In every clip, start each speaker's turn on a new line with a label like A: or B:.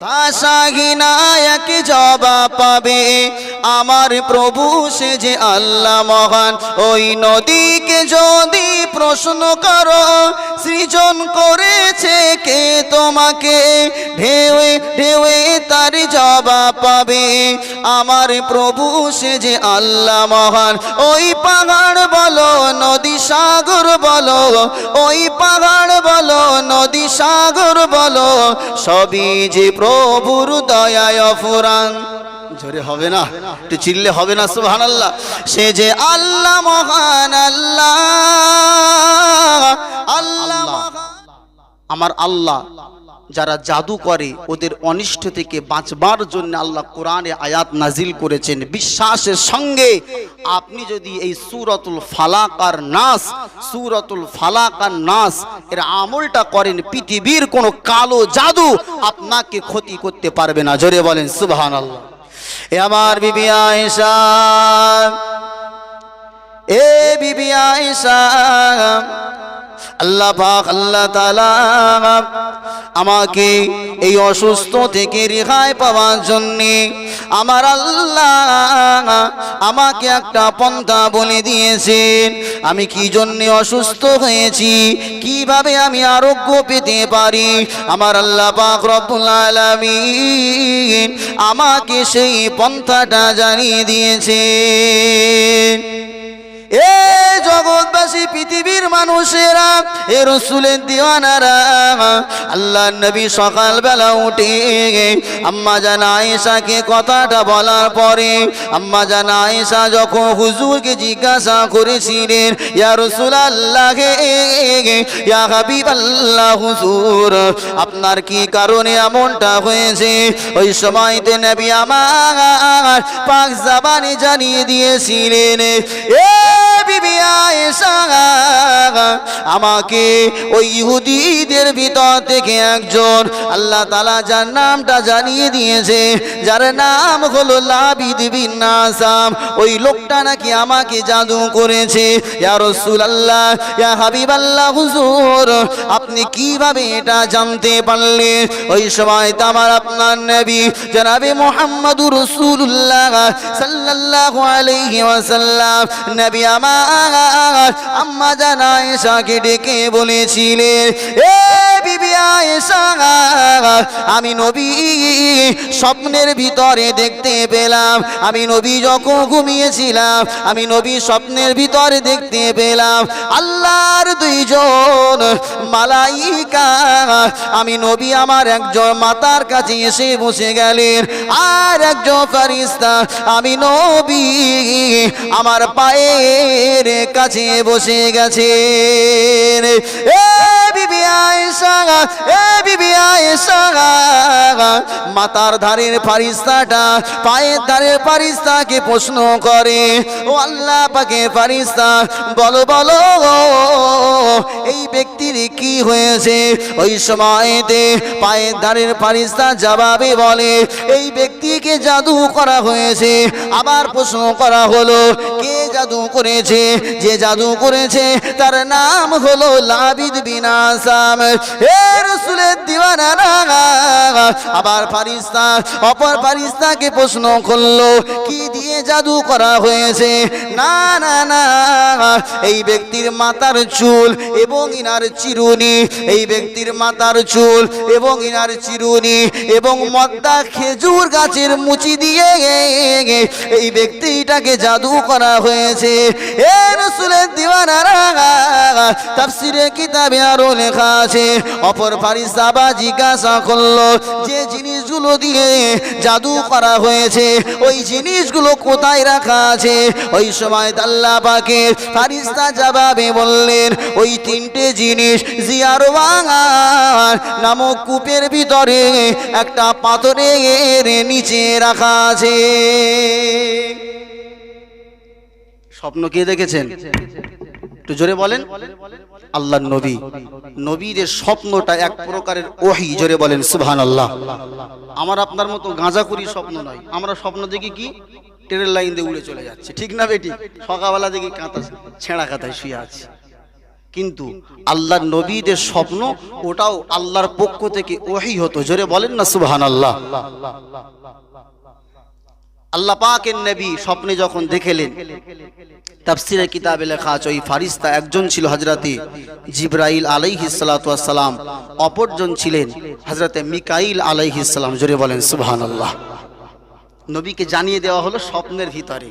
A: তাসাহিনায়ক জবাব পাবে। আমার প্রভু সে যে আল্লাহ মহান ওই নদীকে যদি প্রশ্ন করো, সৃজন করেছে কে তোমাকে? ঢেউয়ে ঢেউয়ে তার জবাব পাবে। আমার প্রভু, সে যে আল্লাহ মহান। ওই পাহাড় বলো, নদী সাগর বলো, ওই পাহাড় বলো, নদী সাগর বলো, সবই যে প্রভুর দয়ায় ফুরান জোরে হবে না একটু চিল্লে হবে না সুবহান আল্লাহ সে যে আল্লাহ মহান আল্লাহ আল্লাহ আমার আল্লাহ যারা জাদু করে ওদের অনিষ্ট থেকে বাঁচবার জন্য আল্লাহ কোরআনে আয়াত নাজিল করেছেন। বিশ্বাসের সঙ্গে আপনি যদি এই সুরতুল ফালাকার নাস সুরতুল ফালাকার নাস এর আমলটা করেন পৃথিবীর কোনো কালো জাদু আপনাকে ক্ষতি করতে পারবে না। জোরে বলেন সুবহান আল্লাহ এ আমার বিবি আয়েশা। এ বিবি আয়েশা। আল্লাহ পাক, আল্লাহ তাআলা আমাকে এই অসুস্থ থেকে রেহাই পাওয়ার জন্য আমার আল্লাহ আমাকে একটা পন্থা বলে দিয়েছেন। আমি কি জন্য অসুস্থ হয়েছি? কীভাবে আমি আরোগ্য পেতে পারি? আমার আল্লাহ পাক রব্বুল আলামিন আমাকে সেই পন্থাটা জানিয়ে দিয়েছেন। এ জগৎবাসী পৃথিবীর মানুষেরা, এ রসুলের দিওয়ানারা আল্লাহ নবী সকালবেলা উঠে আম্মা জান আয়েশাকে কথাটা বলার পরে আম্মা জান আয়েশা যখন হুজুরকে জিজ্ঞাসা করেছিলেন, ইয়া রসুল আল্লাহ ইয়া হাবিব আল্লাহ হুজুর, আপনার কি কারণে এমনটা হয়েছে? ওই সময়তে নবী আমার পাক জাবানে জানিয়ে দিয়েছিলেন, এ আমাকে ওই ইহুদিদের ভিতর থেকে একজন আল্লাহ তালা যার নামটা জানিয়ে দিয়েছে, যার নাম হলো লাবিদ বিন নাসাম। ওই লোকটা নাকি আমাকে জাদু করেছে। ইয়া রাসূলুল্লাহ, ইয়া হাবিবাল্লাহ, হুজুর, আপনি কীভাবে এটা জানতে পারলেন? ওই সময় তো আমার আপনার নবী, জনাবে মুহাম্মদুর রাসূলুল্লাহ সাল্লাল্লাহু আলাইহি ওয়াসাল্লাম, নবী আমার আম্মা জানাই আয়েশাকে ডেকে বলেছিলেন এ আমি নবী, স্বপ্নের ভিতরে দেখতে পেলাম। আমি নবী যখন ঘুমিয়েছিলাম, আমি নবী স্বপ্নের ভিতরে দেখতে পেলাম। আল্লাহর দুইজন মালাইকা, আমি নবী আমার একজন মাতার কাছে এসে বসে গেলেন। আর একজন ফারিস্তা আমি নবী আমার পায়ের কাছে বসে গেছে এ বিবি আয়েশা মাতার ধারের ফারিস্তাটা, পায়ের ধারের ফারিস্তাকে প্রশ্ন করে, ও আল্লাহ পাকে ফারিস্তা, বলো বলো, এই ব্যক্তির কি হয়েছে? ওই সময়তে পায়ের ধারের ফারিস্তা জবাবে বলে, এই ব্যক্তিকে জাদু করা হয়েছে। আবার প্রশ্ন করা হলো, কে জাদু করেছে? যে জাদু করেছে, তার নাম হলো লাবিদ বিনাসাম এর সুলের দিওয়ানা আবার ফারিস্তা, অপর ফারিস্তাকে প্রশ্ন করল, কি দিয়ে জাদু করা হয়েছে? না না না, এই ব্যক্তির মাথার চুল এবং ইনার চিরুনি, এই ব্যক্তির মাথার চুল এবং ইনার চিরুনি এবং মদ্দা খেজুর গাছের মুচি দিয়ে এই ব্যক্তিটাকে জাদু করা হয়েছে। এ রসুলের দিওয়ানারা, তাফসিরে কিতাবে আরও লেখা আছে। অপর ফারিস্তা বা জিজ্ঞাসা করল যে জিনিসগুলো দিয়ে জাদু করা হয়েছে, ওই জিনিসগুলো কোথায় রাখা আছে? ওই সময় আল্লাহ পাকে ফারিস্তা জবাবে বললেন, ওই তিনটে জিনিস জিয়ারওয়ার নামক কূপের ভিতরে একটা পাথরে পাথরের নিচে রাখা আছে। স্বপ্ন কে দেখেছেন? একটু জোরে বলেন। আল্লাহ নবী। নবীর স্বপ্নটা এক প্রকারের ওহি, জোরে বলেন সুবহান আল্লাহ আমার আপনার মতো গাঁজা গাঁজাকুরি স্বপ্ন নয়। আমরা স্বপ্ন দেখি কি? ট্রেনের লাইন দিয়ে উড়ে চলে যাচ্ছে। ঠিক না বেটি? সকালবেলা দেখি কাঁথা ছেঁড়া কাঁথায় শুয়ে আছে। কিন্তু আল্লাহর নবীদের স্বপ্ন, ওটাও আল্লাহর পক্ষ থেকে ওহি হতো। জোরে বলেন না সুবহান আল্লাহ আল্লাহ পাকের নবী স্বপ্নে যখন দেখেলেন তাফসিরের কিতাবে লেখা আছে, ওই ফারিস্তা একজন ছিল হজরতে জিব্রাইল আলাইহিস সালাতু সালাম, অপরজন ছিলেন হজরতে মিকাইল আলাইহিস সালাম। জোরে বলেন, সুবহানাল্লাহ। নবীকে জানিয়ে দেওয়া হলো স্বপ্নের ভিতরে।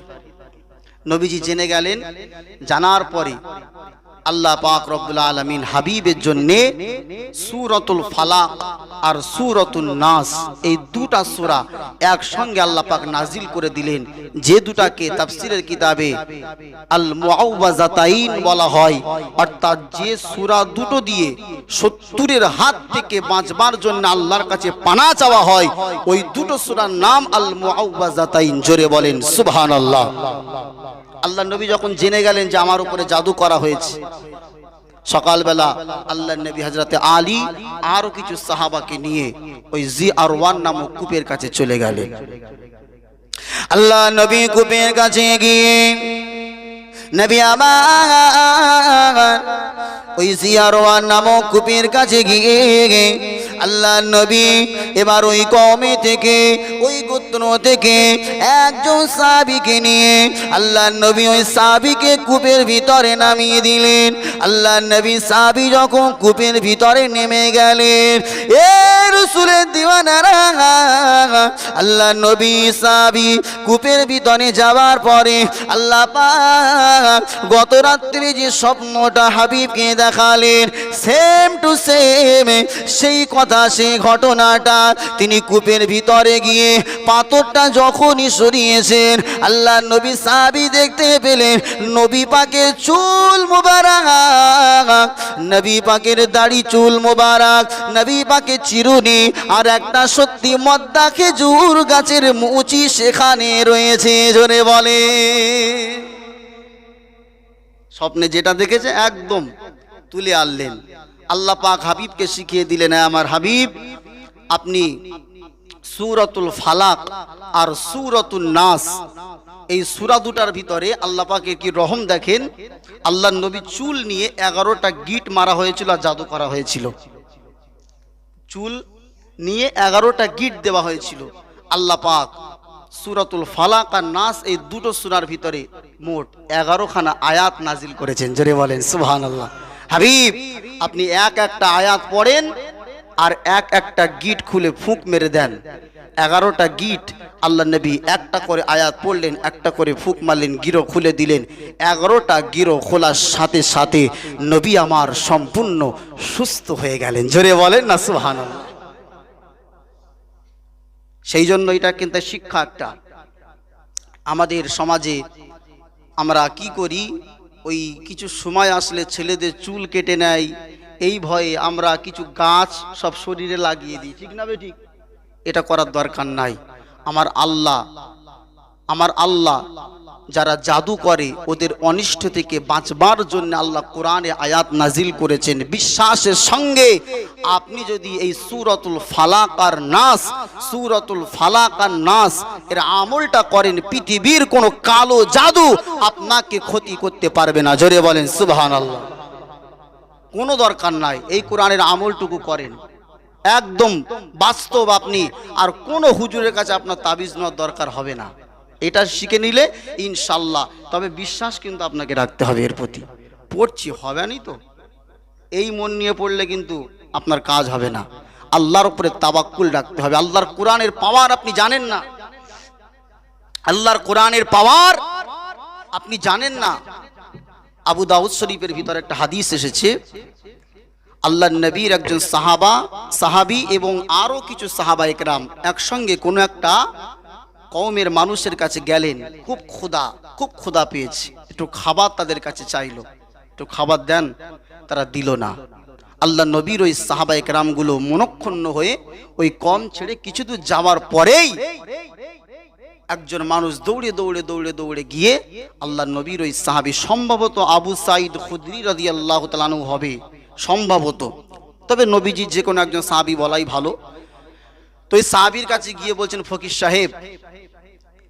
A: নবীজি জেনে গেলেন, জানার পরে আল্লাহ পাক রব্বুল আলমিন হাবিবের জন্যে সুরতুল ফালাক আর সুরতুল নাস এই দুটা সূরা একসঙ্গে আল্লাহ পাক নাজিল করে দিলেন। যে দুটাকে তাফসিরের কিতাবে আল মুআওয়াজাতাইন বলা হয়, অর্থাৎ যে সূরা দুটো দিয়ে সত্তরের হাত থেকে বাঁচবার জন্য আল্লাহর কাছে পানা চাওয়া হয়, ওই দুটো সূরার নাম আল মুআওয়াজাতাইন জোরে বলেন, সুবহানাল্লাহ। আল্লাহ নবী যখন জেনে গেলেন যে আমার উপরে জাদু করা হয়েছে, সকালবেলা আল্লাহ নবী হাজরাতে আলী আরও কিছু সাহাবাকে নিয়ে ওই জি আর ওয়ান নামক কূপের কাছে চলে গেলেন। আল্লাহ নবী কূপের কাছে গিয়ে নবী আমার ওই জিয়ারওয়ান নামক কূপের কাছে গিয়ে আল্লাহ নবী এবার ওই কমে থেকে, ওই গোত্র থেকে একজন সাবিকে নিয়ে আল্লাহ নবী ওই সাবিকে কূপের ভিতরে নামিয়ে দিলেন। আল্লাহ নবী সাবি যখন কূপের ভিতরে নেমে গেলেন, এ রসুলের দিওয়ানারা আল্লাহ নবী সাবি কূপের ভিতরে যাওয়ার পরে আল্লাহ পাক গত রাত্রি যে স্বপ্নটা হাবিবকে দেখালেন সেম টু সেম সেই কথা, সেই ঘটনাটা তিনি কূপের ভিতরে গিয়ে পাথরটা যখনই সরিয়েছেন, আল্লাহ নবী সাবি দেখতে পেলেন, নবী পাকের চুল মোবারক, নবী পাকের দাড়ি চুল মোবারক, নবী পাকের চিরুনি আর একটা সত্যি মদ্দা খেজুর গাছের মুচি সেখানে রয়েছে জোরে বলে। স্বপ্নে যেটা দেখেছে একদম তুলে আনলেন। আল্লাহ পাক হাবিবকে শিখিয়ে দিলেন "হ্যাঁ, আমার হাবিব আপনি সুরতুল ফালাক আর সুরতুল নাস এই সুরা দুটার ভিতরে আল্লাহ পাকের কি রহম দেখেন? আল্লাহ নবী চুল নিয়ে এগারোটা গিট মারা হয়েছিল আর জাদু করা হয়েছিল। চুল নিয়ে এগারোটা গিট দেওয়া হয়েছিল। আল্লাহ পাক সুরাতুল ফালাক আর নাস এই দুটো সুরার ভিতরে মোট এগারোখানা আয়াত নাজিল করেছেন। জোরে বলেন সুবহান আল্লাহ হাবিব, আপনি এক একটা আয়াত পড়েন আর এক একটা গিট খুলে ফুঁক মেরে দেন। এগারোটা গিট আল্লাহ নবী একটা করে আয়াত পড়লেন, একটা করে ফুক মারলেন, গিরো খুলে দিলেন। এগারোটা গিরো খোলার সাথে সাথে নবী আমার সম্পূর্ণ সুস্থ হয়ে গেলেন। জোরে বলেন না সুহান সেই জন্য এটা কিন্তু শিক্ষা একটা। আমাদের সমাজে আমরা কি করি? ওই কিছু সময় আসলে ছেলেদের চুল কেটে নেয়। এই ভয়ে আমরা কিছু গাছ সব শরীরে লাগিয়ে দিই। ঠিক না বেঠিক এটা করার দরকার নাই। আমার আল্লাহ আমার আল্লাহ যারা জাদু করে, ওদের অনিষ্ট থেকে বাঁচবার জন্য আল্লাহ কোরআনে আয়াত নাজিল করেছেন। বিশ্বাসের সঙ্গে আপনি যদি এই সুরতুল ফালাকার নাস, সুরতুল ফালাকার নাস এর আমলটা করেন, পৃথিবীর কোনো কালো জাদু আপনাকে ক্ষতি করতে পারবে না। জোরে বলেন সুবহান আল্লাহ কোনো দরকার নাই, এই কোরআনের আমলটুকু করেন। একদম বাস্তব আপনি, আর কোনো হুজুরের কাছে আপনার তাবিজ নেওয়ার দরকার হবে না। এটা শিখে নিলে ইনশাল্লাহ। তবে বিশ্বাস কিন্তু আপনাকে রাখতে হবে এর প্রতি। পড়ছি হবে না তো। এই মন নিয়ে পড়লে কিন্তু আপনার কাজ হবে না। আল্লাহর উপরে তাবাক্কুল রাখতে হবে। আল্লাহর কোরআনের পাওয়ার আপনি জানেন না। আল্লাহর কোরআনের পাওয়ার আপনি জানেন না। আবু দাউদ শরীফের ভিতরে একটা হাদিস এসেছে। আল্লাহ নবীর একজন সাহাবা, সাহাবি এবং আরও কিছু সাহাবা একরাম একসঙ্গে কোনো একটা কওমের মানুষের কাছে গেলেন, খুব ক্ষুধা খুব ক্ষুধা পেয়েছে। একটু খাবার তাদের কাছে চাইলো। একটু খাবার দেন, তারা দিল না। আল্লাহ নবীর ওই সাহাবা একরামগুলো মনক্ষুণ্ণ হয়ে ওই কম ছেড়ে কিছু দূর যাওয়ার পরেই একজন মানুষ দৌড়ে দৌড়ে দৌড়ে দৌড়ে গিয়ে আল্লাহ নবীর ওই সাহাবি সম্ভবত আবু সাইদ খুদ্রি রাজি আল্লাহ তালানু হবে। সম্ভবত। তবে নবীজির যে কোনো একজন সাহাবি বলাই ভালো। তো এই সাহাবির কাছে গিয়ে বলছেন, ফকির সাহেব,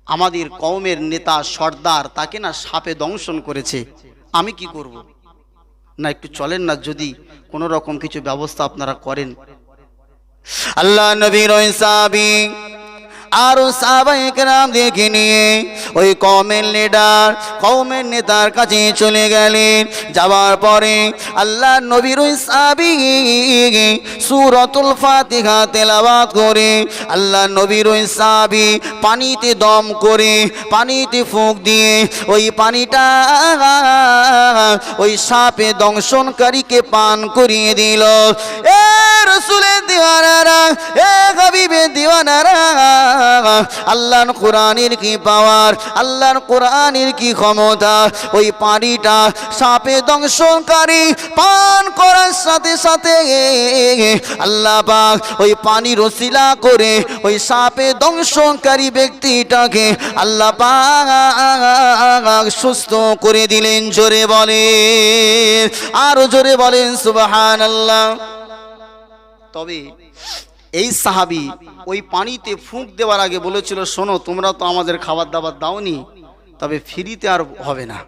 A: আমাদের কওমের নেতা সর্দার তাকে না সাপে দংশন করেছে, আমি কি করব।
B: না, একটু চলেন না, যদি কোনো রকম কিছু ব্যবস্থা আপনারা করেন
A: আল্লাহ নবীর ওই সাহাবী আর সাহাবাইকরাম দেখে নিয়ে ওই কমের লিডার কৌমের নেতার কাছে চলে গেলেন। যাওয়ার পরে আল্লাহ নবীর ওই সাহাবী সুরতুল ফাতিহা তেলাওয়াত করে আল্লাহ নবীর ওই সাহাবী পানিতে দম করে, পানিতে ফুঁক দিয়ে ওই পানিটা ওই সাপে দংশনকারীকে পান করিয়ে দিল। এ রসুলের দিওয়ানারা, এ হাবিবের দিওয়ানারা আল্লাহর কোরআনের কি পাওয়ার, আল্লাহর কোরআনের কি ক্ষমতা? ওই পানিটা সাপে দংশনকারী পান করার সাথে সাথে আল্লাহ পাক ওই পানি রসিলা করে ওই সাপে দংশনকারী ব্যক্তিটাকে আল্লাহ পাক সুস্থ করে দিলেন। জোরে বলেন, আরও জোরে বলেন সুবাহান আল্লাহ
B: তবে এই সাহাবি ওই পানিতে ফুঁক দেওয়ার আগে বলেছিল, শোনো, তোমরা তো আমাদের খাবার দাবার দাওনি, তবে ফ্রিতে আর হবে না।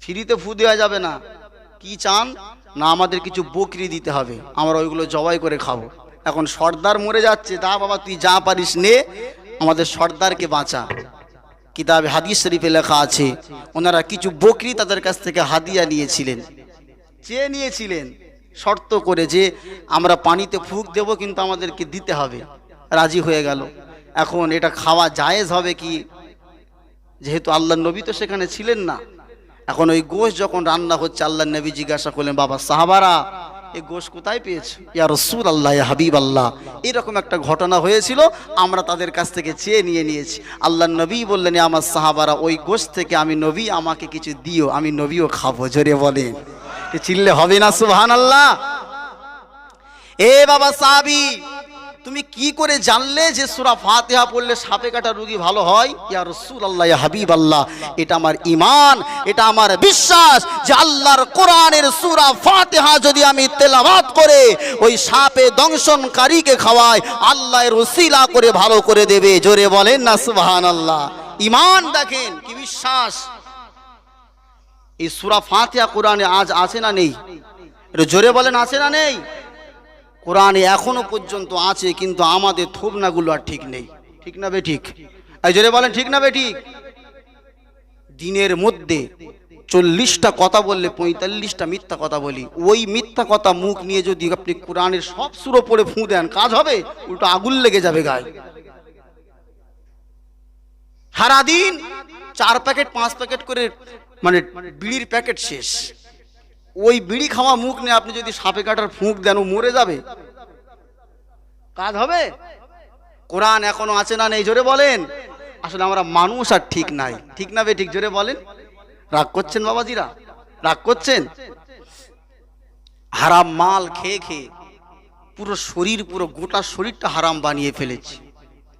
B: ফ্রিতে ফু দেওয়া যাবে না। কি চান? না, আমাদের কিছু বকরি দিতে হবে। আমরা ওইগুলো জবাই করে খাব। এখন সর্দার মরে যাচ্ছে। দা বাবা, তুই যা পারিস, নে। আমাদের সর্দারকে বাঁচা। কিতাবে হাদিস শরীফে লেখা আছে, ওনারা কিছু বকরি তাদের কাছ থেকে হাদিয়া নিয়েছিলেন। চেয়ে নিয়েছিলেন। শর্ত করে যে আমরা পানিতে ফুক দেব, কিন্তু আমাদেরকে দিতে হবে। রাজি হয়ে গেল। এখন এটা খাওয়া জায়েজ হবে কি? যেহেতু আল্লাহ নবী তো সেখানে ছিলেন না। এখন ওই গোশ যখন রান্না হচ্ছে আল্লাহ নবী জিজ্ঞাসা করলেন, বাবা, সাহাবারা এই গোশ কোথায় পেয়েছ? ইয়া রসুল আল্লাহ ইয়া হাবিব আল্লাহ এরকম একটা ঘটনা হয়েছিল, আমরা তাদের কাছ থেকে চেয়ে নিয়ে নিয়েছি। আল্লাহ নবী বললেন আমার সাহাবারা, ওই গোশ থেকে আমি নবী, আমাকে কিছু দিও, আমি নবীও খাব। জোরে বলেন। চিল্লে হবে না সুবহান আল্লাহ এ বাবা সাহাবি, তুমি কি করে জানলে যে সূরা ফাতেহা পড়লে সাপে কাটা রুগী ভালো হয়? ইয়া রাসূলুল্লাহ, ইয়া হাবিব আল্লাহ এটা আমার ঈমান, এটা আমার বিশ্বাস যে আল্লাহর কোরআনের সূরা ফাতিহা যদি আমি তেলাওয়াত করে, ওই সাপে দংশনকারীকে খাওয়াই আল্লাহর ওসিলা করে ভালো করে দেবে। জোরে বলেন না, সুবহানাল্লাহ। ইমান দেখেন, কি বিশ্বাস। এই সুরা ফাতিহা কোরআনে আজ আছে না নেই? একটু জোরে বলেন, আছে না নেই? কোরআনে এখনও পর্যন্ত আছে, কিন্তু আমাদের থুবনাগুলো আর ঠিক নেই। ঠিক না বে ঠিক? এই জোরে বলেন, ঠিক না বে ঠিক? দিনের মধ্যে চল্লিশটা কথা বললে পঁয়তাল্লিশটা মিথ্যা কথা বলি। ওই মিথ্যা কথা মুখ নিয়ে যদি আপনি কোরআনের সব সুরো পড়ে ফুঁ দেন, কাজ হবে? উল্টো আগুন লেগে যাবে গায়ে। সারাদিন চার প্যাকেট, পাঁচ প্যাকেট করে মানে বিড়ির প্যাকেট শেষ। ওই বিড়ি খাওয়া মুখ নিয়ে আপনি যদি সাপে কাটার ফুঁক দেন, ও মরে যাবে। কাজ হবে? কোরআন এখনও আছে না নেই? জোরে বলেন। আসলে আমরা মানুষ আর ঠিক নাই। ঠিক না বে, ঠিক জোরে বলেন। রাগ করছেন বাবাজিরা? রাগ করছেন? হারাম মাল খেয়ে খেয়ে পুরো শরীর, পুরো গোটা শরীরটা হারাম বানিয়ে ফেলেছি।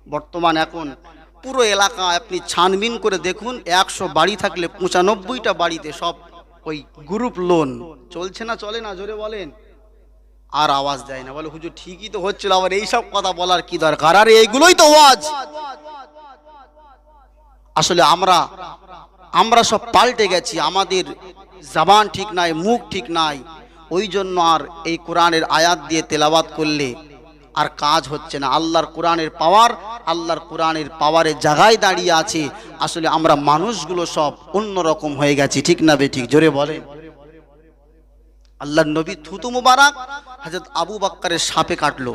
B: বর্তমান এখন পুরো এলাকা আপনি ছানবিন করে দেখুন, একশো বাড়ি থাকলে পঁচানব্বইটা বাড়িতে সব ওই গ্রুপ লোন। চলছে না, চলে না, জোরে বলেন। আর আওয়াজ দেয় না, বলে, হুজুর, ঠিকই তো হচ্ছিল, আবার এইসব কথা বলার কি দরকার? আর, এইগুলোই তো ওয়াজ আসলে আমরা আমরা সব পাল্টে গেছি, আমাদের জবান ঠিক নাই, মুখ ঠিক নাই। ওই জন্য আর এই কোরআনের আয়াত দিয়ে তেলাবাত করলে আর কাজ হচ্ছে না। আল্লাহর কোরআনের পাওয়ার, আল্লাহর কোরআনের পাওয়ারের জায়গায় দাঁড়িয়ে আছে। আসলে আমরা মানুষগুলো সব অন্যরকম হয়ে গেছি, ঠিক না বে ঠিক জোরে বলেন আল্লাহর নবী থুতু মুবারক হযরত আবু বাক্কারের সাপে কাটলো।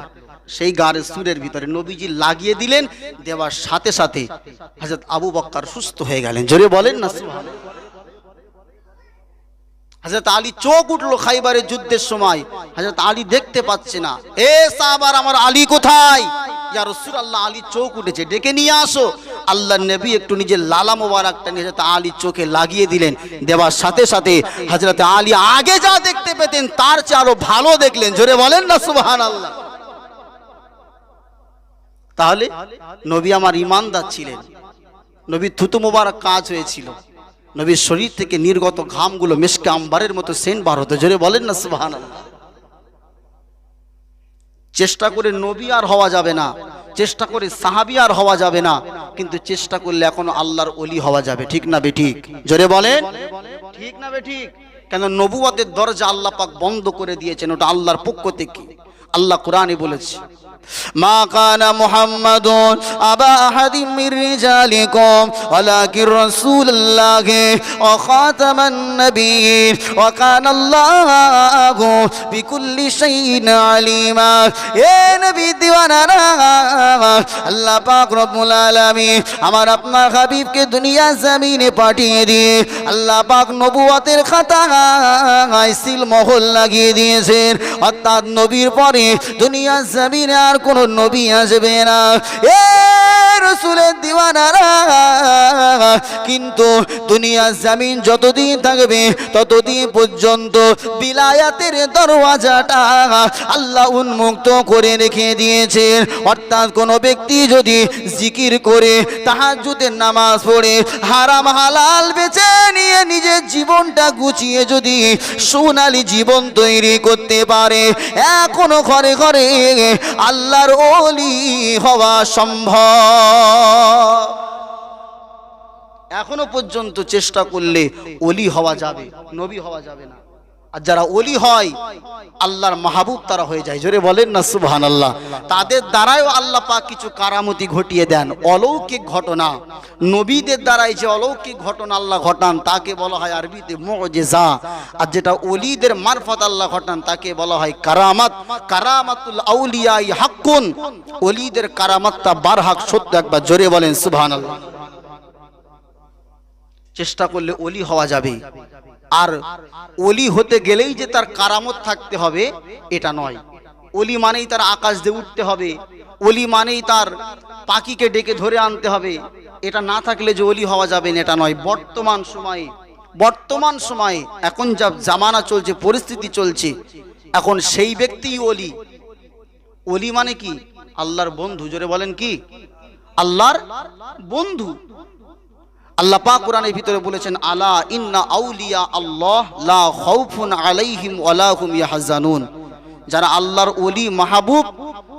B: সেই গাড়ের সুরের ভিতরে নবীজি লাগিয়ে দিলেন, দেওয়ার সাথে সাথে হযরত আবু বক্কর সুস্থ হয়ে গেলেন। জোরে বলেন না হযরত আলী চোখ উঠল খাইবারের যুদ্ধের সময়। হযরত আলী দেখতে পাচ্ছে না। এ সাহাবার, আমার আলী কোথায়? ইয়া রাসূলুল্লাহ, আলী চোখ উঠেছে, ডেকে নিয়ে আসো। আল্লাহ নবী একটু নিজের লালা মোবারকটা নিয়ে হযরত আলী চোখে লাগিয়ে দিলেন। দেওয়ার সাথে সাথে হযরত আলী আগে যা দেখতে পেতেন, তার চেয়ে আরও ভালো দেখলেন। জোরে বলেন না, সুবহানাল্লাহ। তাহলে নবী আমার ইমানদার ছিলেন। নবীর থুতু মোবারক কাজ হয়েছিল। নবীর শরীর থেকে নির্গত ঘামগুলো মেশকে আম্বারের মতো সেন বার হতো, জোরে বলেন না সুবাহান চেষ্টা করে নবী আর হওয়া যাবে না, চেষ্টা করে সাহাবি আর হওয়া যাবে না, কিন্তু চেষ্টা করলে এখনও আল্লাহর অলি হওয়া যাবে, ঠিক না বে ঠিক জোরে বলেন। ঠিক না বে ঠিক কেন নবুয়াদের দরজা আল্লাহ পাক বন্ধ করে দিয়েছেন, ওটা আল্লাহর পক্ষ থেকে। আল্লাহ কোরআনে বলেছে।
A: ما كان محمد أبا أحد من رجالكم ولكن رسول الله وخاتم النبيين وكان الله بكل شيء عليما يا نبي দিওয়ানারা আল্লাহ পাক রব্বুল আলামিন আমার আপনার হাবিবকে দুনিয়া জমিনে পাঠিয়ে দিয়ে আল্লাহ পাক নবুয়তের খাতায় সিল মহল লাগিয়ে দিয়েছেন অর্থাৎ নবীর পরে দুনিয়া জমিনে আর কোন নবী আসবে না। এ রসুলের দিওয়ানারা। কিন্তু দুনিয়া জামিন যতদিন থাকবে, ততদিন পর্যন্ত বিলায়াতের দরওয়াজাটা আল্লাহ উন্মুক্ত করে রেখে দিয়েছেন। অর্থাৎ কোনো ব্যক্তি যদি জিকির করে, তাহাজ্জুদের নামাজ পড়ে, হারাম হালাল বেছে নিয়ে নিজের জীবনটা গুছিয়ে যদি সোনালি জীবন তৈরি করতে পারে, এখনও ঘরে ঘরে আল্লাহর ওলি হওয়া সম্ভব।
B: এখনও পর্যন্ত চেষ্টা করলে অলি হওয়া যাবে নবী হওয়া যাবে না। আর যারা অলি হয়, আল্লাহর মাহবুব তারা হয়ে যায়। জোরে বলেন না সুবহান আল্লাহ তাদের দ্বারাও আল্লাহ পাক কিছু কারামতি ঘটিয়ে দেন। অলৌকিক ঘটনা। নবীদের দ্বারাই যে অলৌকিক ঘটনা আল্লাহ ঘটান, তাকে বলা হয় আরবিতে মুজিজা। আর যেটা অলিদের মারফত আল্লাহ ঘটান, তাকে বলা হয় কারামাত। কারামাতুল আউলিয়াই হাক্কুন। অলিদের কারামাতটা বারহাক সত্য একবার জোরে বলেন সুবহান আল্লাহ চেষ্টা করলে অলি হওয়া যাবে। আর অলি হতে গেলেই যে তার কারামত থাকতে হবে, এটা নয়। অলি মানেই তার আকাশ দিয়ে উঠতে হবে। অলি মানেই তার পাখিকে ডেকে ধরে আনতে হবে। এটা না থাকলে যে অলি হওয়া যাবে না, এটা নয়। বর্তমান সময়ে বর্তমান সময়ে এখন যা জামানা চলছে, পরিস্থিতি চলছে, এখন সেই ব্যক্তিই অলি অলি মানে কি? আল্লাহর বন্ধু। জোরে বলেন কি? আল্লাহর বন্ধু। আল্লাহ পাক কোরআনের ভিতরে বলেছেন, আলা ইন্না আউলিয়া আল্লাহ লা খাউফুন আলাইহিম ওয়ালা হুম ইয়াহজানুন। যারা আল্লাহর ওলি, মাহবুব,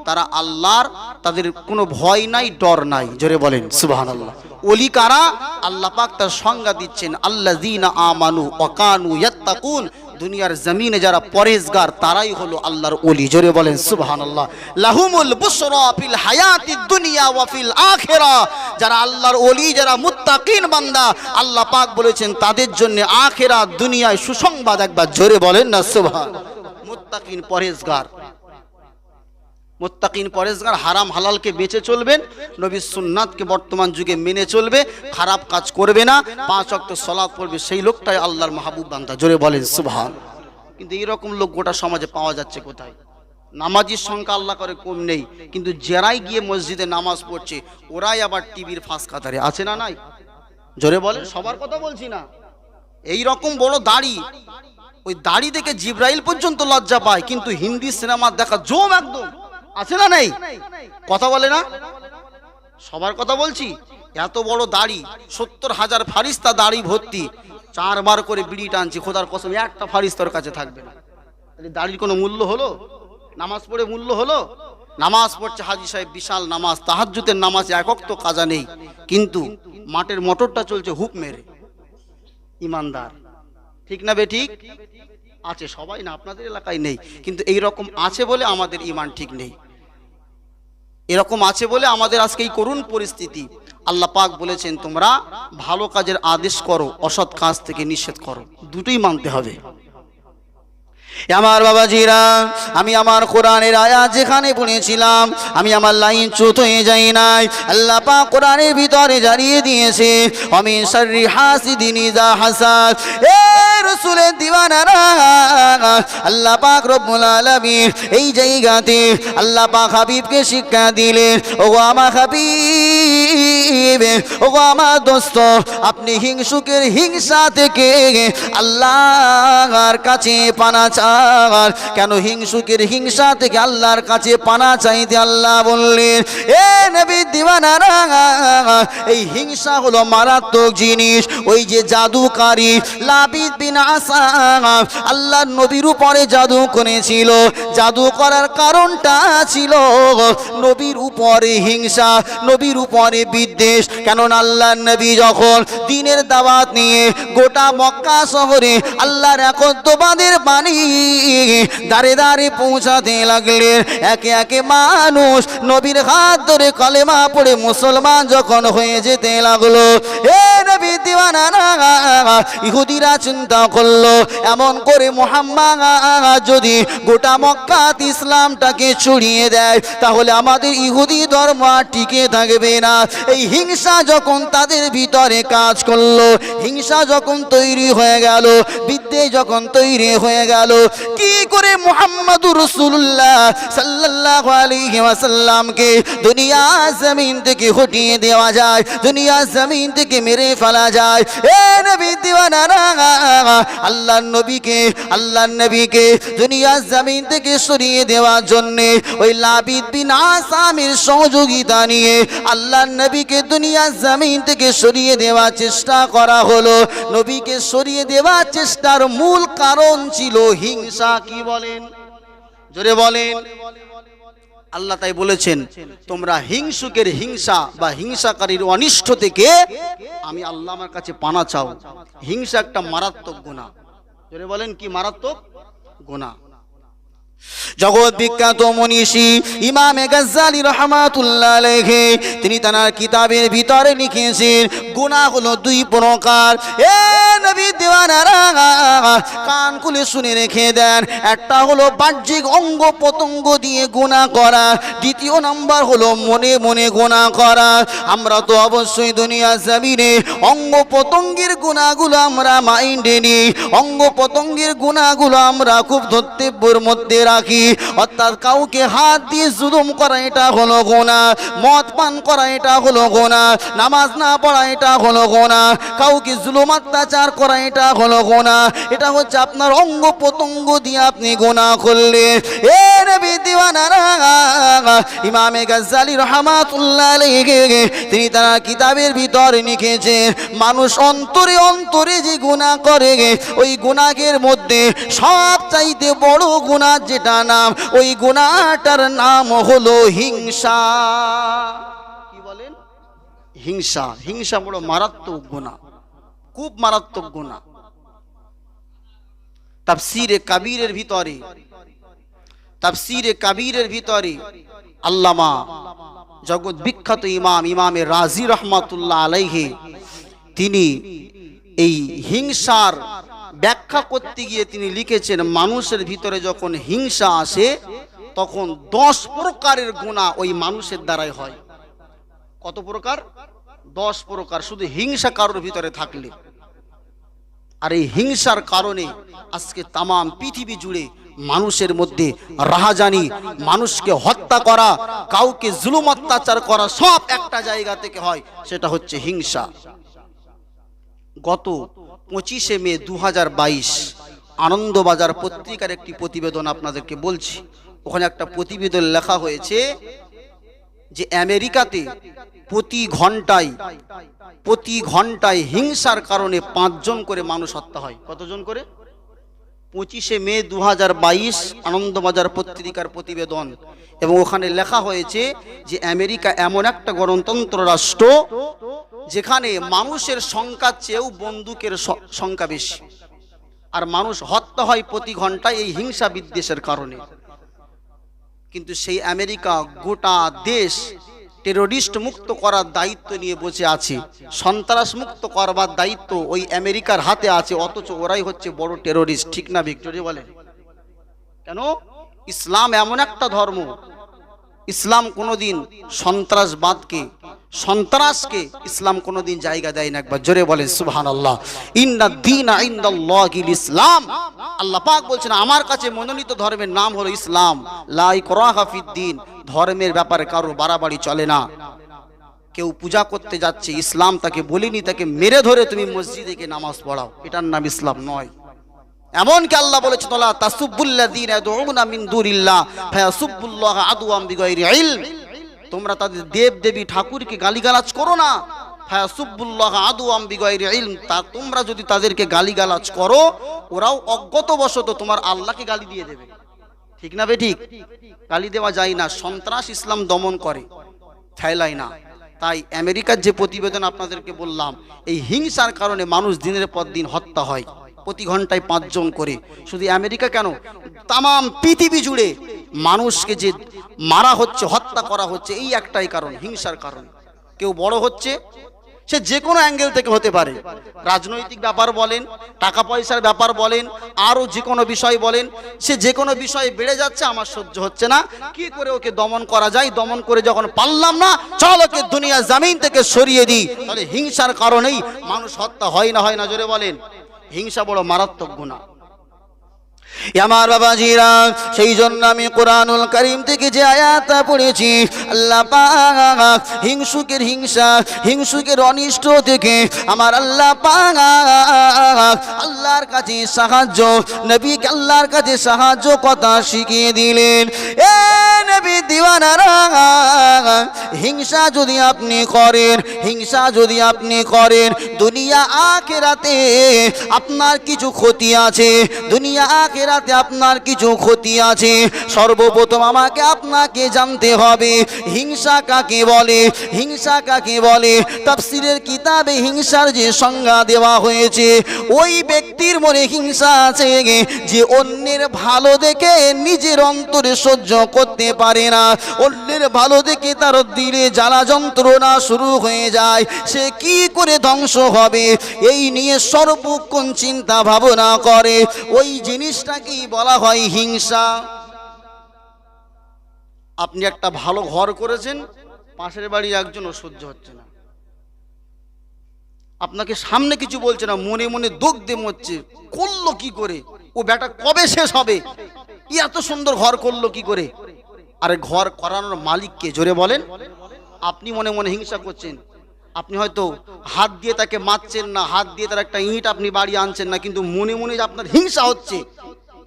B: তারা আল্লাহর, তাদের কোনো ভয় নাই, ডর নাই। জোরে বলেন, সুবহানাল্লাহ। ওলি কারা? আল্লাহ পাক তার সংজ্ঞা দিচ্ছেন, আল্লাযীনা আমানু ওয়া কানু ইয়াত্তাকুন। দুনিয়ার জমিনে যারা পরেজগার, তারাই হলো আল্লাহর ওলি। জোরে বলেন, সুবহানাল্লাহ। লাহুমুল বুসরা ফিল হায়াতিদ দুনিয়া ওয়া ফিল আখিরা। যারা আল্লাহর ওলি, যারা মুত্তাকিন বান্দা, আল্লাহ পাক বলেছেন, তাদের জন্য আখিরা দুনিয়ায় সুসংবাদ একবার জোরে বলেন না সুবহান মুত্তাকিন, পরেজগার। মোত্তাকিন পরেজগার হারাম হালালকে বেঁচে চলবেন, নবী সুন্নাতকে বর্তমান যুগে মেনে চলবে, খারাপ কাজ করবে না, পাঁচ অক্ত সলাপ পড়বে, সেই লোকটাই আল্লাহর মাহবুব বান্দা, জোরে বলেন, সুবহান। কিন্তু এইরকম লোক গোটা সমাজে পাওয়া যাচ্ছে কোথায়? নামাজির সংখ্যা আল্লাহ করে কম নেই, কিন্তু যারাই গিয়ে মসজিদে নামাজ পড়ছে, ওরাই আবার টিভির ফাঁস কাতারে, আছে না নাই? জোরে বলেন, সবার কথা বলছি না। এই রকম বড় দাড়ি, ওই দাড়ি দেখে জিব্রাইল পর্যন্ত লজ্জা পায়, কিন্তু হিন্দি সিনেমা দেখা জম একদম। আছে না নেই? কথা বলে না? সবার কথা বলছি? এত বড় দাড়ি, সত্তর হাজার ফারিস্তা দাড়ি ভর্তি চারবার করে বিড়ি টানছি, খোদার কসম, একটা ফারিস্তার কাছে থাকবে না। দাড়ির কোনো মূল্য হলো? নামাজ পড়ে মূল্য হলো? নামাজ পড়ছে হাজি সাহেব বিশাল নামাজ, তাহাজ্জুদের নামাজ একক তো কাজা নেই, কিন্তু মাঠের মোটরটা চলছে হুক মেরে। ইমানদার। ঠিক না বে ঠিক? আছে, সবাই না, আপনাদের এলাকায় নেই। কিন্তু এই রকম আছে বলে আমাদের ইমান ঠিক নেই। এরকম আছে বলে আমাদের আজকে এই করুণ পরিস্থিতি। আল্লাহ পাক বলেছেন, তোমরা ভালো কাজের আদেশ করো, অসৎ কাজ থেকে নিষেধ করো। দুটোই মানতে হবে।
A: আমার বাবাজিরা, আমি আমার কোরআনের আয়া যেখানে পড়েছিলাম, আমি আমার লাইন চুত হয়ে যাই নাই। আল্লাহ পাক কোরআনের ভিতরে জানিয়ে দিয়েছে আমি সারি হাসিদিন ইজা হাসাদ। এ রসুলের দিওয়ানারা। আল্লাহ পাক রব্বুল এই জায়গাতে আল্লাহ পাক হাবিবকে শিক্ষা দিলেন ও হাবিব ও আমার দোস্ত, আপনি হিংসুকের হিংসা থেকে আল্লাহর কাছে পানা চান। কেন হিংসুকের হিংসা থেকে আল্লাহর কাছে পানা চাইতে আল্লাহ বললেন, এ নবী দিওয়ানারা, এই হিংসা হলো মারাত্মক জিনিস, ওই যে জাদুকারী লাবিদ বিন আল্লাহ নবীর উপরে জাদু করেছিল। জাদু করার কারণটা ছিল নবীর উপরে হিংসা, নবীর উপরে বিদ্বেষ। কেননা আল্লাহ নবী যখন দিনের দাওয়াত নিয়ে গোটা মক্কা শহরে আল্লাহর একত্ববাদের বাণী দাঁড়ে দাঁড়ে পৌঁছাতে লাগলেন, একে একে মানুষ নবীর হাত ধরে কলেমা পড়ে মুসলমান যখন হয়ে যেতে লাগল এ নবী দিওয়ানা ইহুদিরা চিন্তা করল, এমন করে যদি গোটা ইসলামটাকে ছড়িয়ে দেয়, তাহলে আমাদের ইহুদি ধর্ম আর টিকে থাকবে না। এই হিংসা যখন তাদের ভিতরে কাজ করল, হিংসা যখন তৈরি হয়ে গেল, বিদ্যে যখন তৈরি হয়ে গেল, কি করে মোহাম্মদুর রসুল্লাহ আলাইহি ওয়াসাল্লামকে দুনিয়া জমিন থেকে হটিয়ে দেওয়া যায় দুনিয়া জমিন থেকে মেরে ফেলা যায়। এ নবী দিওয়ানারা আল্লাহ নবীকে আল্লাহ নবীকে দুনিয়া জমিন থেকে সরিয়ে দেওয়ার জন্য ওই লাবিদ বিন আসামের সহযোগিতা নিয়ে আল্লাহ নবীকে দুনিয়া জমিন থেকে সরিয়ে দেওয়ার চেষ্টা করা হলো। নবীকে সরিয়ে দেওয়ার চেষ্টার মূল কারণ ছিল হিংসা, কি বলেন? জোরে বলেন। আল্লাহ তাই বলেছেন, তোমরা হিংসুকের হিংসা বা হিংসাকারীর অনিষ্ট থেকে আমি আল্লাহ আমার কাছে পানা চাও। হিংসা একটা মারাত্মক গোনা বলেন কি মারাত্মক? গুণা জগৎ বিখ্যাত মনীষী ইমামে গাজ্জালি রহমাতুল্লাহ আলাইহি, তিনি তার কিতাবের ভিতরে লিখেছেন গুনাহ হলো দুই প্রকার। এ নবী দিওয়ানারা কান খুলে শুনে রেখে দেন, একটা হলো বাহ্যিক অঙ্গ প্রত্যঙ্গ দিয়ে গুণা করা, দ্বিতীয় নাম্বার হলো মনে মনে গুণা করা। আমরা তো অবশ্যই দুনিয়া জমিনে অঙ্গ প্রত্যঙ্গের গুণাগুলো আমরা মাইন্ডে নিই, অঙ্গ প্রত্যঙ্গের গুণাগুলো আমরা খুব ধর্তব্যর মধ্যে রাখি অর্থাৎ কাউকে হাত দিয়ে জুলুম করা এটা হলো গোনা, মদ পান করা এটা হলো গোনা, নামাজ না পড়া এটা হলো গোনা, কাউকে জুলুম অত্যাচার করা এটা হলো গোনা। এটা হচ্ছে আপনার অঙ্গ প্রত্যঙ্গ দিয়ে আপনি গোনা করলে। এ নবী দিওয়ানারা, ইমামে গাজ্জালি রহমাতুল্লাহ তিনি তার কিতাবের ভিতরে লিখেছেন, মানুষ অন্তরে অন্তরে যে গুনাহ করে, ওই গুনাহের মধ্যে সব চাইতে বড় গুনাহ যেটা নাম, ওই গুনাহটার নাম হলো হিংসা। কি বলেন? হিংসা। হিংসা বড় মারাত্মক গুনাহ খুব মারাত্মক গুনাহ তাফসিরে কাবীরের ভিতরে। তাফসিরে কাবীরের ভিতরে আল্লামা, জগৎ বিখ্যাত ইমাম, ইমামে রাজি রহমাতুল্লাহ আলাইহি, তিনি এই হিংসার ব্যাখ্যা করতে গিয়ে তিনি লিখেছেন, মানুষের ভিতরে যখন হিংসা আসে, তখন দশ প্রকারের গুণা ওই মানুষের দ্বারাই হয়। কত প্রকার? দশ প্রকার, শুধু হিংসা কারোর ভিতরে থাকলে। আর এই হিংসার কারণে আজকে তামাম পৃথিবী জুড়ে মানুষের মধ্যে রাহাজানি, মানুষকে হত্যা করা, কাউকে জুলুম অত্যাচার করা সব একটা জায়গা থেকে হয়, সেটা হচ্ছে হিংসা। গত পঁচিশে মে দু হাজার বাইশ আনন্দবাজার পত্রিকার একটি প্রতিবেদন আপনাদেরকে বলছি। ওখানে একটা প্রতিবেদন লেখা হয়েছে যে আমেরিকাতে প্রতি ঘন্টায় প্রতি ঘন্টায় হিংসার কারণে পাঁচজন করে মানুষ হত্যা হয়। কতজন করে? পঁচিশে মে দু হাজার বাইশ আনন্দবাজার পত্রিকার প্রতিবেদন। এবং ওখানে লেখা হয়েছে যে আমেরিকা এমন একটা গণতন্ত্র রাষ্ট্র যেখানে মানুষের সংখ্যার চেয়েও বন্দুকের সংখ্যা বেশি। আর মানুষ হত্যা হয় প্রতি ঘন্টায় এই হিংসা বিদ্বেষের কারণে। কিন্তু সেই আমেরিকা গোটা দেশ টেরোরিস্ট মুক্ত করার দায়িত্ব নিয়ে বসে আছে। সন্ত্রাস মুক্ত করবার দায়িত্ব ওই আমেরিকার হাতে আছে, অথচ ওরাই হচ্ছে বড় টেরোরিস্ট। ঠিক না, ভিক্টোরি বলেন? কেন? ইসলাম এমন একটা ধর্ম। ইসলাম কোনোদিন সন্ত্রাসবাদকে, সন্ত্রাসকে ইসলাম কোনোদিন জায়গা দেয় না। একবার জোরে বলেন সুবহান আল্লাহ ইন্না দিন ইসলাম। আল্লাহ পাক বলছেন, আমার কাছে মনোনীত ধর্মের নাম হলো ইসলাম। লাই দিন ধর্মের ব্যাপারে কারও বাড়াবাড়ি চলে না। কেউ পূজা করতে যাচ্ছে, ইসলাম তাকে বলিনি, তাকে মেরে ধরে তুমি মসজিদে গিয়ে নামাজ পড়াও। এটার নাম ইসলাম নয়। এমনকি আল্লাহ বলেছে তোলা ইয়াদউনা মিন দুনিল্লাহ ফায়াসুবুল্লাহ আদওয়াম বিগাইরি ইলম। তোমরা তাদের দেব দেবী ঠাকুরকে গালিগালাজ করো না।
B: ফায়াসুবুল্লাহ আদু আম্বিগয়ের ইলম। তা তোমরা যদি তাদেরকে গালিগালাজ করো, ওরাও অজ্ঞতবশত তোমার আল্লাহকে গালি দিয়ে দেবে। ঠিক না বে ঠিক? গালি দেওয়া যায় না, সন্ত্রাস ইসলাম দমন করে। ফেলায় না। তাই আমেরিকার যে প্রতিবেদন আপনাদেরকে বললাম, এই হিংসার কারণে মানুষ দিনের পর দিন হত্যা হয়, প্রতি ঘন্টায় পাঁচজন করে। শুধু আমেরিকা কেন? তাম পৃথিবী জুড়ে মানুষকে যে মারা হচ্ছে, হত্যা করা হচ্ছে, এই একটাই কারণ, হিংসার কারণ। কেউ বড় হচ্ছে সে যে কোনো অ্যাঙ্গেল থেকে হতে পারে। রাজনৈতিক ব্যাপার বলেন, টাকা পয়সার ব্যাপার বলেন, আরও যে কোনো বিষয় বলেন, সে যে কোনো বিষয়ে বেড়ে যাচ্ছে, আমার সহ্য হচ্ছে না। কি করে ওকে দমন করা যায়? দমন করে যখন পারলাম না, চল ওকে দুনিয়া জামিন থেকে সরিয়ে দিই। তাহলে হিংসার কারণেই মানুষ হত্যা হয় না হয় না, জোরে বলেন। হিংসা বড় মারাত্মক গুণা
A: আমার বাবাজিরা, সেই জন্য আমি কোরআনুল করিম থেকে যে আয়াতটা পড়েছি, আল্লাহ পাক হিংসুকের হিংসা, হিংসুকের অনিষ্ট থেকে আমার আল্লাহ পাক আল্লাহর কাছে সাহায্য, নবীকে আল্লাহর কাছে সাহায্য কথা শিখিয়ে দিলেন। এ নবী দিওয়ানারা, হিংসা যদি আপনি করেন, হিংসা যদি আপনি করেন, দুনিয়া আখেরাতে আপনার কিছু ক্ষতি আছে, দুনিয়া আখেরাতে আপনার কিছু ক্ষতি আছে? সর্বপ্রথম আমাকে আপনাকে জানতে হবে, হিংসা কাকে বলে? হিংসা কাকে বলে? তাফসিরের কিতাবে হিংসার যে সংজ্ঞা দেওয়া হয়েছে, ওই ব্যক্তির মনে হিংসা আছে যে অন্যের ভালো দেখে নিজের অন্তরে সহ্য করতে পারে না। অন্যের ভালো দেখে তার দিলে জ্বালা যন্ত্রণা শুরু হয়ে যায়। সে কি করে ধ্বংস হবে? এই নিয়ে সর্বক্ষণ চিন্তা ভাবনা করে। ওই জিনিসটাকেই বলা হয় হিংসা।
B: আপনি একটা ভালো ঘর করেছেন, পাশের বাড়ির একজনও সহ্য হচ্ছে না। আপনাকে সামনে কিছু বলছে না, মনে মনে দোক দে মরছে করল কি করে? ও বেটা কবে শেষ হবে? ই এত সুন্দর ঘর করল কি করে? আরে ঘর করানোর মালিককে জোরে বলেন। আপনি মনে মনে হিংসা করছেন। আপনি হয়তো হাত দিয়ে তাকে মারছেন না, হাত দিয়ে তার একটা ইট আপনি বাড়ি আনছেন না, কিন্তু মনে মনে যে আপনার হিংসা হচ্ছে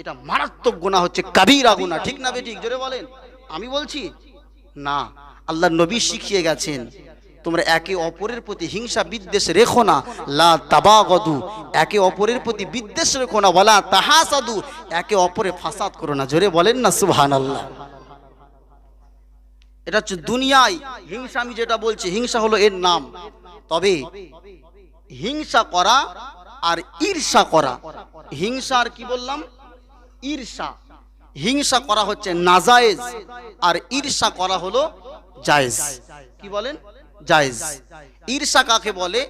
B: এটা মারাত্মক গুণা হচ্ছে কাবিরা গুণা ঠিক না বেঠিক জোরে বলেন। আমি বলছি, না, আল্লাহ নবী শিখিয়ে গেছেন, তোমরা একে অপরের প্রতি হিংসা বিদ্বেষ রেখো না। লা তাবাগদু, একে অপরের প্রতি বিদ্বেষ রেখো না। বলা তাহাসাদু, একে অপরে ফাসাদ করো না। জোরে বলেন না, সুবহানাল্লাহ। এটা হচ্ছে দুনিয়ায় হিংসা, আমি যেটা বলছি, হিংসা হলো এর নাম। তবে হিংসা করা আর ঈর্ষা করা, হিংসা আর কি বললাম? ঈর্ষা। হিংসা করা হচ্ছে নাজায়েজ, আর ঈর্ষা করা হলো জায়েজ। কি বলেন? জায়েজ। ঈর্ষা কাকে বলে?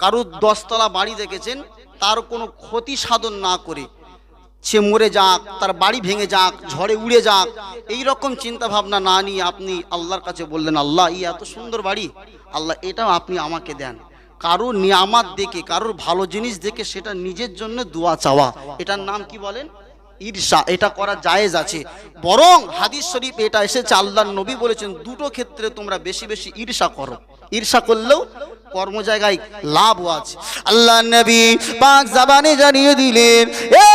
B: কারুর দশতলা বাড়ি দেখেছেন, তার কোনো ক্ষতি সাধন না করে। সে মরে যাক, তার বাড়ি ভেঙে যাক, ঝড়ে উড়ে যাক, এই রকম চিন্তা ভাবনা না নিয়ে আপনি আল্লাহর কাছে বললেন, আল্লাহ ই এত সুন্দর বাড়ি, আল্লাহ, এটাও আপনি আমাকে দেন। কারোর নিয়ামাত দেখে, কারোর ভালো জিনিস দেখে সেটা নিজের জন্য দোয়া চাওয়া। এটার নাম কি বলেন? ঈর্ষা, এটা করা জায়েজ আছে। বরং হাদিস শরীফ এটা এসেছে আল্লাহ নবী বলেছেন, দুটো ক্ষেত্রে তোমরা বেশি বেশি ঈর্ষা করো। ঈর্ষা করলেও কর্ম জায়গায় লাভও আছে।
A: আল্লাহ নবী পাক জাবানে জানিয়ে দিলেন, এ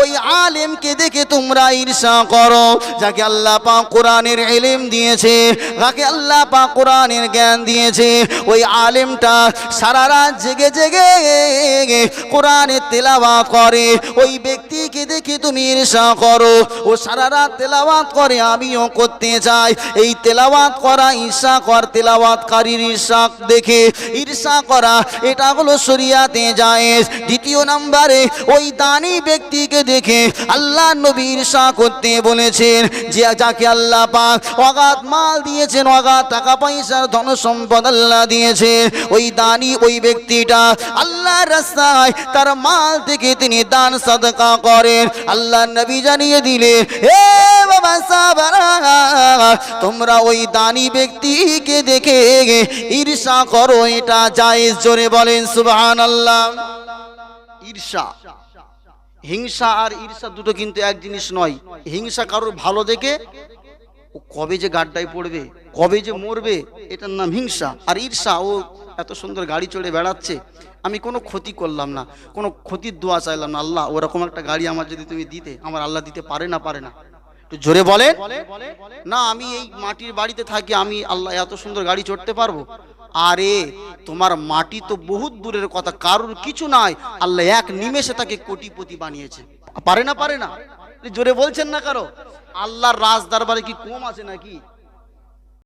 A: ওই আলেমকে দেখে তোমরা ঈর্ষা করো। যাকে আল্লাহ পাক কোরআনের ইলম দিয়েছে, যাকে আল্লাহ পাক কোরআনের জ্ঞান দিয়েছে, ওই আলেমটা সারা রাত জেগে জেগে তেলাওয়াত করে। ওই ব্যক্তিকে দেখে তুমি ঈর্ষা করো, ও সারা রাত তেলাওয়াত করে, আমিও করতে চাই। এই তেলাওয়াত করা, ঈর্ষা কর, তেলাওয়াতকারীর ঈর্ষা দেখে। ঈর্ষা করা, এটা হলো শরিয়াতে জায়েজ। দ্বিতীয় নম্বরে ওই দানি ব্যক্তিকে দেখে আল্লাহ নবী ঈর্ষা করতে বলেছেন যে যাকে আল্লাহ পাক অগাধ মাল দিয়েছেন, অগাধ টাকা পয়সার ধন সম্পদ আল্লাহ দিয়েছেন, ওই দানি ওই ব্যক্তিটা আল্লাহ রাস্তায় তার মাল থেকে তিনি দান সাদকা করেন। আল্লাহ নবী জানিয়ে দিলে হে বাবা সাবারা তোমরা ওই দানি ব্যক্তিকে দেখে ঈর্ষা করো, এটা জায়েজ জোরে বলেন, সুবহানাল্লাহ।
B: ঈর্ষা। হিংসা আর ঈর্ষা দুটো কিন্তু এক জিনিস নয়। হিংসা কারোর ভালো দেখে, ও কবে যে গাড্ডায় পড়বে, কবে যে মরবে, এটার নাম হিংসা। আর ঈর্ষা, ও এত সুন্দর গাড়ি চড়ে বেড়াচ্ছে, আমি কোনো ক্ষতি করলাম না, কোনো ক্ষতির দোয়া চাইলাম না। আল্লাহ, ওরকম একটা গাড়ি আমার যদি তুমি দিতে, আমার আল্লাহ দিতে পারে না পারে না। একটু জোরে বলেন। না, আমি এই মাটির বাড়িতে থাকি, আমি আল্লাহ এত সুন্দর গাড়ি চড়তে পারব? আরে, তোমার মাটি তো বহুত দূরের কথা, কারুর কিছু নাই। আল্লাহ এক নিমেষে তাকে কোটিপতি বানিয়েছে। পারে না পারে না? জোরে বলছেন না কারও? আল্লাহর রাজ দরবারে কি কম আছে নাকি?